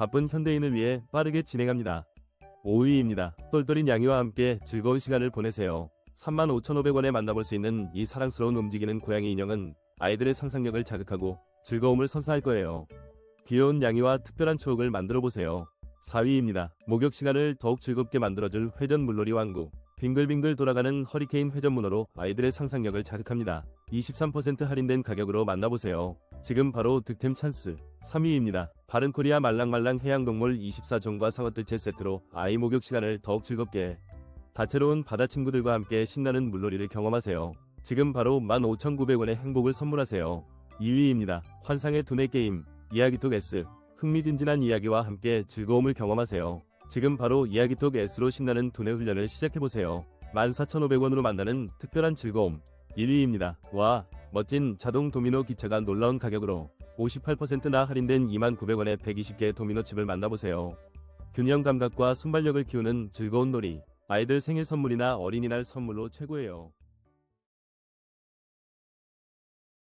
바쁜 현대인을 위해 빠르게 진행합니다. 5위입니다. 똘똘인 양이와 함께 즐거운 시간을 보내세요. 35,500원에 만나볼 수 있는 이 사랑스러운 움직이는 고양이 인형은 아이들의 상상력을 자극하고 즐거움을 선사할 거예요. 귀여운 양이와 특별한 추억을 만들어 보세요. 4위입니다. 목욕 시간을 더욱 즐겁게 만들어줄 회전 물놀이 왕국. 빙글빙글 돌아가는 허리케인 회전 문어로 아이들의 상상력을 자극합니다. 23% 할인된 가격으로 만나보세요. 지금 바로 득템 찬스. 3위입니다. 바른코리아 말랑말랑 해양동물 24종과 상어뜰채 세트로 아이 목욕 시간을 더욱 즐겁게 다채로운 바다 친구들과 함께 신나는 물놀이를 경험하세요. 지금 바로 15,900원의 행복을 선물하세요. 2위입니다. 환상의 두뇌 게임 이야기톡 S 흥미진진한 이야기와 함께 즐거움을 경험하세요. 지금 바로 이야기톡 S로 신나는 두뇌 훈련을 시작해보세요. 14,500원으로 만나는 특별한 즐거움 1위입니다. 와 멋진 자동 도미노 기차가 놀라운 가격으로 58%나 할인된 29,900원에 120개의 도미노 칩을 만나보세요. 균형 감각과 순발력을 키우는 즐거운 놀이 아이들 생일 선물이나 어린이날 선물로 최고예요.